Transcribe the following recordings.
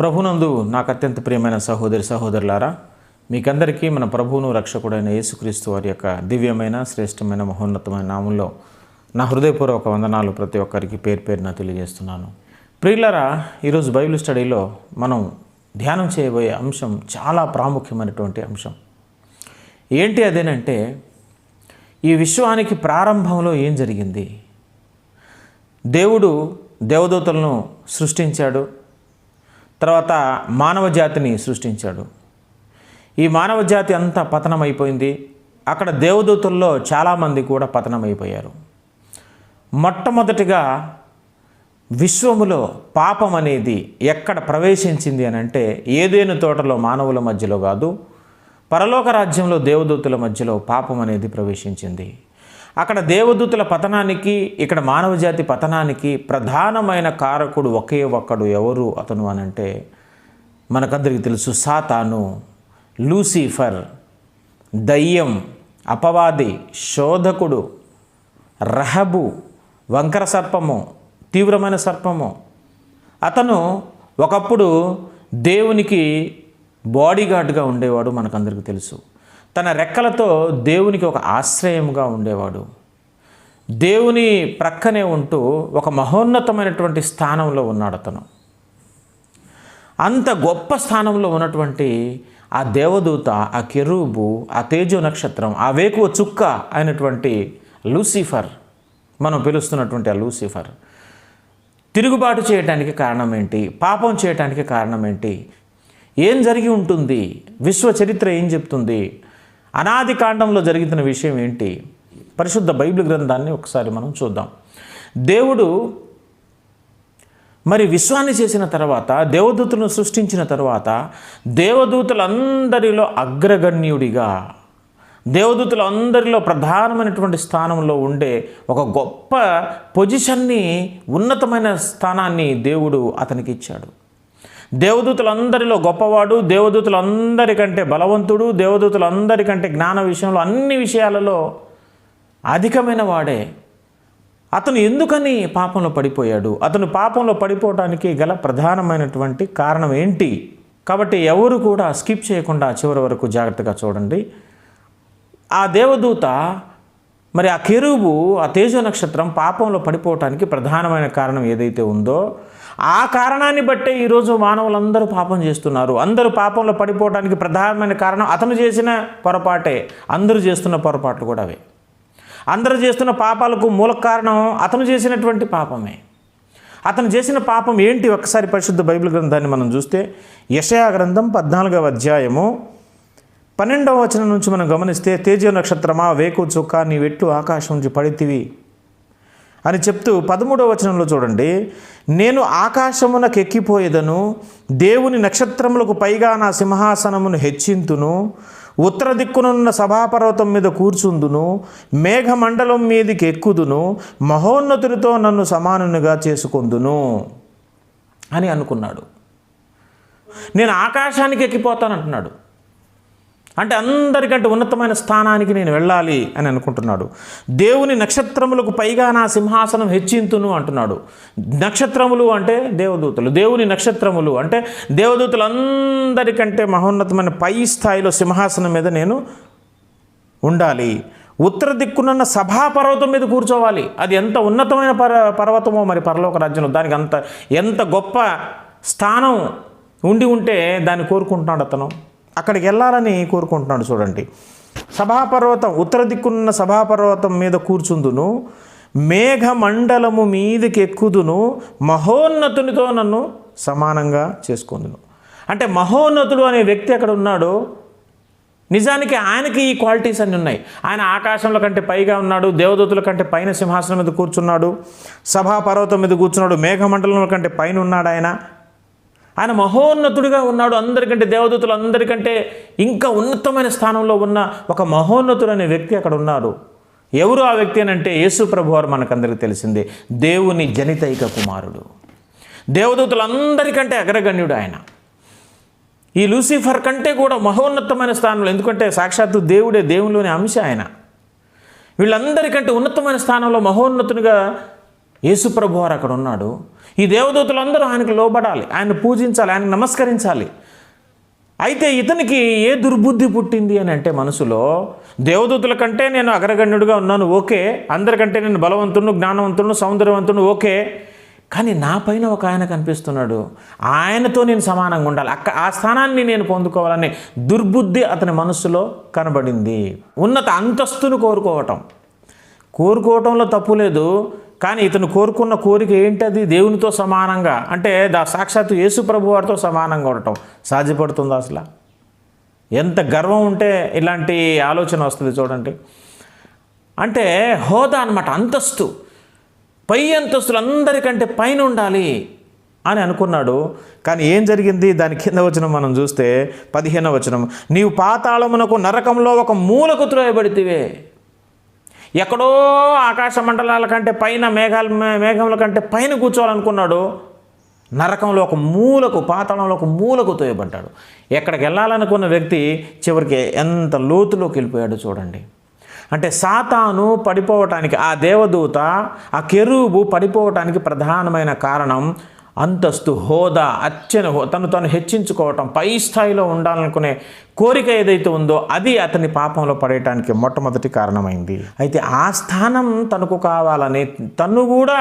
ప్రభునందు నాకు అత్యంత ప్రియమైన సహోదరి సహోదరులారా మీకందరికీ మన ప్రభువును రక్షకుడైన యేసుక్రీస్తు వారి యొక్క దివ్యమైన శ్రేష్టమైన మహోన్నతమైన నామంలో నా హృదయపూర్వక వందనాలు ప్రతి ఒక్కరికి పేరు పేరున తెలియజేస్తున్నాను. ప్రియులరా ఈరోజు బైబిల్ స్టడీలో మనం ధ్యానం చేయబోయే అంశం చాలా ప్రాముఖ్యమైనటువంటి అంశం. ఏంటి అదేనంటే ఈ విశ్వానికి ప్రారంభంలో ఏం జరిగింది? దేవుడు దేవదూతలను సృష్టించాడు తర్వాత మానవ జాతిని సృష్టించాడు. ఈ మానవ జాతి అంతా పతనమైపోయింది. అక్కడ దేవదూతుల్లో చాలామంది కూడా పతనమైపోయారు. మొట్టమొదటిగా విశ్వములో పాపం అనేది ఎక్కడ ప్రవేశించింది అని అంటే ఏదేను తోటలో మానవుల మధ్యలో కాదు పరలోక రాజ్యంలో దేవదూతుల మధ్యలో పాపం అనేది ప్రవేశించింది. అక్కడ దేవదూతుల పతనానికి ఇక్కడ మానవజాతి పతనానికి ప్రధానమైన కారకుడు ఒకే ఒక్కడు ఎవరు అతను అనంటే మనకందరికీ తెలుసు సాతాను లూసిఫర్ దయ్యం అపవాది శోధకుడు రహబు వంకర సర్పము తీవ్రమైన సర్పము. అతను ఒకప్పుడు దేవునికి బాడీగార్డ్గా ఉండేవాడు మనకందరికీ తెలుసు. తన రెక్కలతో దేవునికి ఒక ఆశ్రయముగా ఉండేవాడు. దేవుని ప్రక్కనే ఉంటూ ఒక మహోన్నతమైనటువంటి స్థానంలో ఉన్నాడు అతను. అంత గొప్ప స్థానంలో ఉన్నటువంటి ఆ దేవదూత ఆ కెరూబు ఆ తేజో నక్షత్రం ఆ వేకువ చుక్క అయినటువంటి లూసిఫర్ మనం పిలుస్తున్నటువంటి ఆ లూసిఫర్ తిరుగుబాటు చేయటానికి కారణం ఏంటి? పాపం చేయటానికి కారణం ఏంటి? ఏం జరిగి ఉంటుంది? విశ్వ చరిత్ర ఏం చెప్తుంది? అనాది కాండంలో జరిగిన విషయం ఏంటి? పరిశుద్ధ బైబిల్ గ్రంథాన్ని ఒకసారి మనం చూద్దాం. దేవుడు మరి విశ్వాన్ని చేసిన తర్వాత దేవదూతులను సృష్టించిన తర్వాత దేవదూతలందరిలో అగ్రగణ్యుడిగా దేవదూతలందరిలో ప్రధానమైనటువంటి స్థానంలో ఉండే ఒక గొప్ప పొజిషన్ని ఉన్నతమైన స్థానాన్ని దేవుడు అతనికి ఇచ్చాడు. దేవదూతలందరిలో గొప్పవాడు దేవదూతలందరికంటే బలవంతుడు దేవదూతలందరికంటే జ్ఞాన విషయంలో అన్ని విషయాలలో అధికమైన వాడే. అతను ఎందుకని పాపంలో పడిపోయాడు? అతను పాపంలో పడిపోవడానికి గల ప్రధానమైనటువంటి కారణం ఏంటి? కాబట్టి ఎవరు కూడా స్కిప్ చేయకుండా చివరి వరకు జాగ్రత్తగా చూడండి. ఆ దేవదూత మరి ఆ కెరువు ఆ తేజో నక్షత్రం పాపంలో పడిపోవటానికి ప్రధానమైన కారణం ఏదైతే ఉందో ఆ కారణాన్ని బట్టే ఈరోజు మానవులందరూ పాపం చేస్తున్నారు. అందరూ పాపంలో పడిపోవడానికి ప్రధానమైన కారణం అతను చేసిన పొరపాటే. అందరూ చేస్తున్న పొరపాట్లు కూడా అవే. అందరూ చేస్తున్న పాపాలకు మూల కారణం అతను చేసినటువంటి పాపమే. అతను చేసిన పాపం ఏంటి? ఒకసారి పరిశుద్ధ బైబిల్ గ్రంథాన్ని మనం చూస్తే యషయా గ్రంథం పద్నాలుగవ అధ్యాయము పన్నెండవ వచనం నుంచి మనం గమనిస్తే తేజ నక్షత్రమా వేకు చుక్క నీ వెట్టు ఆకాశం నుంచి పడితివి. అని చెప్తూ పదమూడవ వచనంలో చూడండి. నేను ఆకాశమునకు ఎక్కిపోయేదను దేవుని నక్షత్రములకు పైగా నా సింహాసనమును హెచ్చింతును ఉత్తర దిక్కునున్న సభాపర్వతం మీద కూర్చుందును మేఘమండలం మీదకి ఎక్కుదును మహోన్నతుడితో నన్ను సమానునిగా చేసుకొందును అని అనుకున్నాడు. నేను ఆకాశానికి ఎక్కిపోతానంటున్నాడు. అంటే అందరికంటే ఉన్నతమైన స్థానానికి నేను వెళ్ళాలి అని అనుకుంటున్నాడు. దేవుని నక్షత్రములకు పైగా నా సింహాసనం హెచ్చింతును అంటున్నాడు. నక్షత్రములు అంటే దేవదూతలు. దేవుని నక్షత్రములు అంటే దేవదూతలందరికంటే మహోన్నతమైన పై స్థాయిలో సింహాసనం మీద నేను ఉండాలి. ఉత్తర దిక్కునున్న సభాపర్వతం మీద కూర్చోవాలి. అది ఎంత ఉన్నతమైన పర పర్వతమో మరి పరలోక రాజ్యంలో దానికి అంత ఎంత గొప్ప స్థానం ఉండి ఉంటే దాన్ని కోరుకుంటున్నాడు అతను. అక్కడికి వెళ్ళాలని కోరుకుంటున్నాడు చూడండి. సభాపర్వతం ఉత్తర దిక్కున్న సభాపర్వతం మీద కూర్చుందును. మేఘమండలము మీదకి ఎక్కుదును. మహోన్నతునితో నన్ను సమానంగా చేసుకుందును. అంటే మహోన్నతుడు అనే వ్యక్తి అక్కడ ఉన్నాడు? నిజానికి ఆయనకి ఈ క్వాలిటీస్ అన్నీ ఉన్నాయి. ఆయన ఆకాశంలో కంటే పైగా ఉన్నాడు దేవదూతుల కంటే పైన సింహాసనం మీద కూర్చున్నాడు సభా పర్వతం మీద కూర్చున్నాడు మేఘమండలం కంటే పైన ఉన్నాడు ఆయన. ఆయన మహోన్నతుడిగా ఉన్నాడు. అందరికంటే దేవదూతలు అందరికంటే ఇంకా ఉన్నతమైన స్థానంలో ఉన్న ఒక మహోన్నతుడు అనే వ్యక్తి అక్కడ ఉన్నాడు. ఎవరు ఆ వ్యక్తి అని అంటే యేసు ప్రభు వారు మనకందరికీ తెలిసిందే. దేవుని జనితైక కుమారుడు. దేవదూతలందరికంటే అగ్రగణ్యుడు ఆయన. ఈ లూసిఫర్ కంటే కూడా మహోన్నతమైన స్థానంలో ఎందుకంటే సాక్షాత్తు దేవుడే దేవునిలోని అంశ ఆయన. వీళ్ళందరికంటే ఉన్నతమైన స్థానంలో మహోన్నతునిగా యేసుప్రభు వారు అక్కడ ఉన్నాడు. ఈ దేవదూతలందరూ ఆయనకు లోబడాలి ఆయన పూజించాలి ఆయనకు నమస్కరించాలి. అయితే ఇతనికి ఏ దుర్బుద్ధి పుట్టింది అని అంటే మనసులో దేవదూతుల కంటే నేను అగ్రగణ్యుడిగా ఉన్నాను ఓకే. అందరికంటే నేను బలవంతుడు జ్ఞానవంతుడు సౌందర్యవంతుడు ఓకే. కానీ నా పైన ఒక ఆయన కనిపిస్తున్నాడు. ఆయనతో నేను సమానంగా ఉండాలి. అక్క ఆ స్థానాన్ని నేను పొందుకోవాలనే దుర్బుద్ధి అతని మనస్సులో కనబడింది. ఉన్నత అంతస్తును కోరుకోవటం. కోరుకోవటంలో తప్పు లేదు. కానీ ఇతను కోరుకున్న కోరిక ఏంటది? దేవునితో సమానంగా. అంటే దా సాక్షాత్తు యేసు ప్రభు వారితో సమానంగా ఉండటం సాధ్యపడుతుందా అసలు? ఎంత గర్వం ఉంటే ఇలాంటి ఆలోచన వస్తుంది చూడండి. అంటే హోదా అన్నమాట అంతస్తు. పై అంతస్తులు అందరికంటే పైన ఉండాలి అని అనుకున్నాడు. కానీ ఏం జరిగింది? దాని కింద వచనం మనం చూస్తే పదిహేనవ వచనం. నీవు పాతాళమునకు నరకంలో ఒక మూలకు త్రోయబడితివే ఎక్కడో ఆకాశ మండలాల కంటే పైన మేఘాల మే- మేఘముల కంటే పైన కూర్చోవాలనుకున్నాడు నరకంలో ఒక మూలకు పాతాళంలో ఒక మూలకు తోయబడ్డాడు. ఎక్కడికి వెళ్ళాలనుకున్న వ్యక్తి చివరికి ఎంత లోతులోకి వెళ్ళిపోయాడు చూడండి. అంటే సాతాను పడిపోవటానికి ఆ దేవదూత ఆ కెరూబు పడిపోవటానికి ప్రధానమైన కారణం అంతస్తు హోదా అచ్చన తను తను హెచ్చించుకోవటం పై స్థాయిలో ఉండాలనుకునే కోరిక ఏదైతే ఉందో అది అతని పాపంలో పడేయటానికి మొట్టమొదటి కారణమైంది. అయితే ఆ స్థానం తనకు కావాలని తను కూడా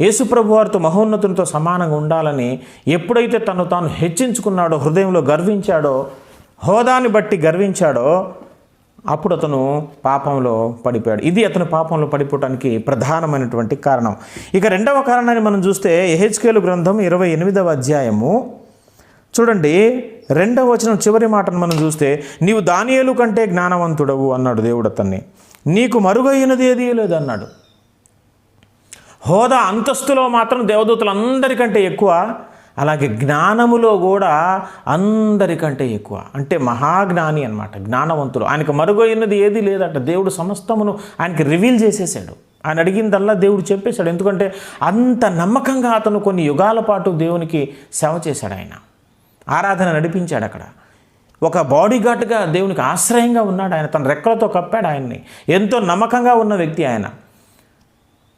యేసుప్రభు వారితో మహోన్నతునితో సమానంగా ఉండాలని ఎప్పుడైతే తను తాను హెచ్చించుకున్నాడో హృదయంలో గర్వించాడో హోదాని బట్టి గర్వించాడో అప్పుడు అతను పాపంలో పడిపోయాడు. ఇది అతను పాపంలో పడిపోవటానికి ప్రధానమైనటువంటి కారణం. ఇక రెండవ కారణాన్ని మనం చూస్తే ఎహెచ్కేలు గ్రంథం ఇరవై ఎనిమిదవ అధ్యాయము. చూడండి రెండవ వచనం చివరి మాటను మనం చూస్తే నీవు దానియేలు కంటే జ్ఞానవంతుడవు అన్నాడు దేవుడు అతన్ని. నీకు మరుగైనది ఏది లేదు అన్నాడు. హోదా అంతస్తులో మాత్రం దేవదూతలందరికంటే ఎక్కువ అలాగే జ్ఞానములో కూడా అందరికంటే ఎక్కువ. అంటే మహాజ్ఞాని అనమాట జ్ఞానవంతుడు. ఆయనకు మరుగైనది ఏది లేదట. దేవుడు సమస్తమును ఆయనకి రివీల్ చేసేసాడు ఆయన అడిగిందల్లా దేవుడు చెప్పేశాడు. ఎందుకంటే అంత నమ్మకంగా అతను కొన్ని యుగాల పాటు దేవునికి సేవ చేశాడు ఆయన. ఆరాధన నడిపించాడు అక్కడ. ఒక బాడీ గార్డ్గా దేవునికి ఆశ్రయంగా ఉన్నాడు ఆయన. తన రెక్కలతో కప్పాడు ఆయన్ని. ఎంతో నమ్మకంగా ఉన్న వ్యక్తి ఆయన.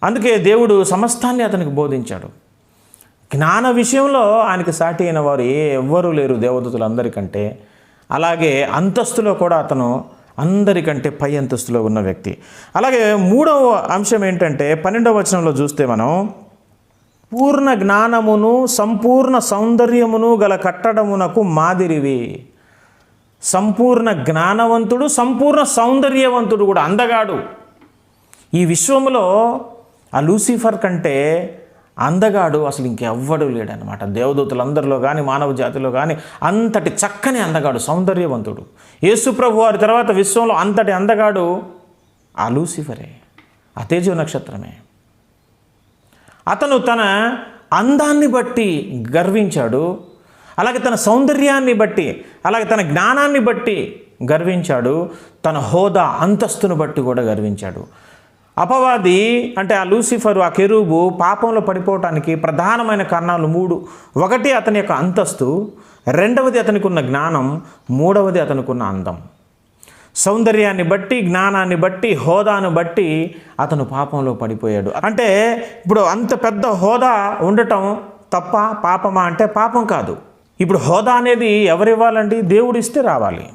అందుకే దేవుడు సమస్తాన్ని అతనికి బోధించాడు. జ్ఞాన విషయంలో ఆయనకి సాటి అయిన వారు ఏ ఎవ్వరూ లేరు దేవదూతులందరికంటే. అలాగే అంతస్తులో కూడా అతను అందరికంటే పై అంతస్తులో ఉన్న వ్యక్తి. అలాగే మూడవ అంశం ఏంటంటే పన్నెండవ వచనంలో చూస్తే మనం పూర్ణ జ్ఞానమును సంపూర్ణ సౌందర్యమును గల కట్టడమునకు మాదిరివి. సంపూర్ణ జ్ఞానవంతుడు సంపూర్ణ సౌందర్యవంతుడు కూడా అందగాడు. ఈ విశ్వములో ఆ లూసిఫర్ కంటే అందగాడు అసలు ఇంకెవ్వడు లేడనమాట దేవదూతలందరిలో కానీ మానవ జాతిలో కానీ అంతటి చక్కని అందగాడు సౌందర్యవంతుడు. యేసుప్రభు వారి తర్వాత విశ్వంలో అంతటి అందగాడు ఆ లూసిఫరే ఆ తేజో నక్షత్రమే. అతను తన అందాన్ని బట్టి గర్వించాడు అలాగే తన సౌందర్యాన్ని బట్టి అలాగే తన జ్ఞానాన్ని బట్టి గర్వించాడు తన హోదా అంతస్తును బట్టి కూడా గర్వించాడు. అపవాది అంటే ఆ లూసిఫరు ఆ కెరూబు పాపంలో పడిపోవటానికి ప్రధానమైన కారణాలు మూడు. ఒకటి అతని యొక్క అంతస్తు రెండవది అతనికి ఉన్న జ్ఞానం మూడవది అతనికి ఉన్న అందం. సౌందర్యాన్ని బట్టి జ్ఞానాన్ని బట్టి హోదాను బట్టి అతను పాపంలో పడిపోయాడు. అంటే ఇప్పుడు అంత పెద్ద హోదా ఉండటం తప్ప పాపమా అంటే పాపం కాదు. ఇప్పుడు హోదా అనేది ఎవరివ్వాలండి? దేవుడిస్తే దేవుడు ఇస్తే రావాలి.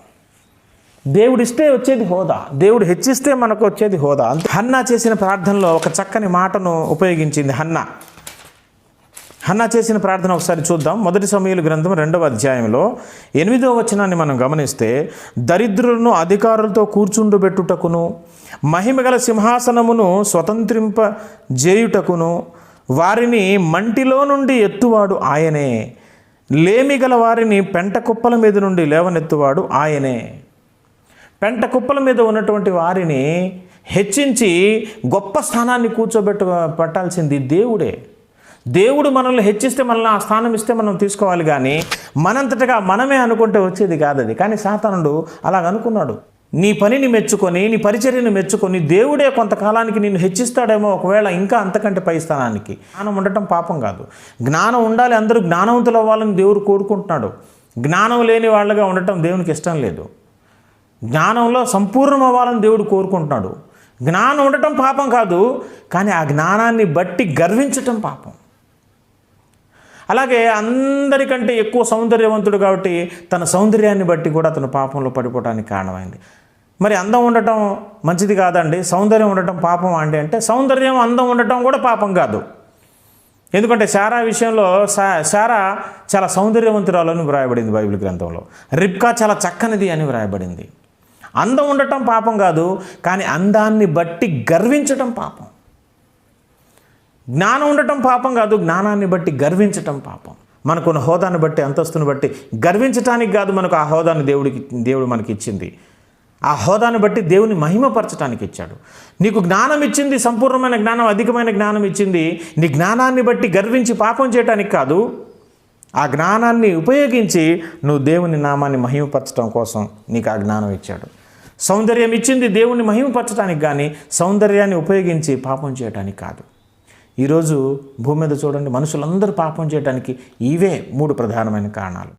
దేవుడిస్తే వచ్చేది హోదా. దేవుడు హెచ్చిస్తే మనకు వచ్చేది హోదా. హన్నా చేసిన ప్రార్థనలో ఒక చక్కని మాటను ఉపయోగించింది హన్నా. హన్నా చేసిన ప్రార్థన ఒకసారి చూద్దాం. మొదటి సమయాలు గ్రంథం రెండవ అధ్యాయంలో ఎనిమిదవ వచనాన్ని మనం గమనిస్తే దరిద్రులను అధికారులతో కూర్చుండుబెట్టుటకును మహిమగల సింహాసనమును స్వతంత్రింప జేయుటకును వారిని మంటిలో నుండి ఎత్తువాడు ఆయనే. లేమిగల వారిని పెంట కుప్పల మీద నుండి లేవనెత్తువాడు ఆయనే. పెంట కుప్పల మీద ఉన్నటువంటి వారిని హెచ్చించి గొప్ప స్థానాన్ని కూర్చోబెట్టు పట్టాల్సింది దేవుడే. దేవుడు మనల్ని హెచ్చిస్తే మనల్ని ఆ స్థానం ఇస్తే మనం తీసుకోవాలి కానీ మనంతటగా మనమే అనుకుంటే వచ్చేది కాదు అది కానీ సాతానుడు అలాగ అనుకున్నాడు. నీ పనిని మెచ్చుకొని నీ పరిచర్యను మెచ్చుకొని దేవుడే కొంతకాలానికి నిన్ను హెచ్చిస్తాడేమో ఒకవేళ ఇంకా అంతకంటే పై స్థానానికి. జ్ఞానం ఉండటం పాపం కాదు. జ్ఞానం ఉండాలి అందరూ జ్ఞానవంతులు అవ్వాలని దేవుడు కోరుకుంటున్నాడు. జ్ఞానం లేని వాళ్ళగా ఉండటం దేవునికి ఇష్టం లేదు. జ్ఞానంలో సంపూర్ణం అవ్వాలని దేవుడు కోరుకుంటున్నాడు. జ్ఞానం ఉండటం పాపం కాదు కానీ ఆ జ్ఞానాన్ని బట్టి గర్వించటం పాపం. అలాగే అందరికంటే ఎక్కువ సౌందర్యవంతుడు కాబట్టి తన సౌందర్యాన్ని బట్టి కూడా అతను పాపంలో పడిపోవడానికి కారణమైంది. మరి అందం ఉండటం మంచిది కాదండి. సౌందర్యం ఉండటం పాపం అండి అంటే సౌందర్యం అందం ఉండటం కూడా పాపం కాదు. ఎందుకంటే శారా విషయంలో శా శారా చాలా సౌందర్యవంతురాలు అని వ్రాయబడింది బైబిల్ గ్రంథంలో. రిబ్కా చాలా చక్కనిది అని వ్రాయబడింది. అందం ఉండటం పాపం కాదు కానీ అందాన్ని బట్టి గర్వించటం పాపం. జ్ఞానం ఉండటం పాపం కాదు జ్ఞానాన్ని బట్టి గర్వించటం పాపం. మనకున్న హోదాను బట్టి అంతస్తుని బట్టి గర్వించటానికి కాదు మనకు ఆ హోదాను దేవుడికి దేవుడు మనకి ఇచ్చింది. ఆ హోదాను బట్టి దేవుని మహిమపరచడానికి ఇచ్చాడు. నీకు జ్ఞానం ఇచ్చింది సంపూర్ణమైన జ్ఞానం అధికమైన జ్ఞానం ఇచ్చింది నీ జ్ఞానాన్ని బట్టి గర్వించి పాపం చేయటానికి కాదు. ఆ జ్ఞానాన్ని ఉపయోగించి నువ్వు దేవుని నామాన్ని మహిమపరచడం కోసం నీకు ఆ జ్ఞానం ఇచ్చాడు. సౌందర్యం ఇచ్చింది దేవుణ్ణి మహిమపరచడానికి కానీ సౌందర్యాన్ని ఉపయోగించి పాపం చేయటానికి కాదు. ఈరోజు భూమి మీద చూడండి మనుషులందరూ పాపం చేయడానికి ఇవే మూడు ప్రధానమైన కారణాలు.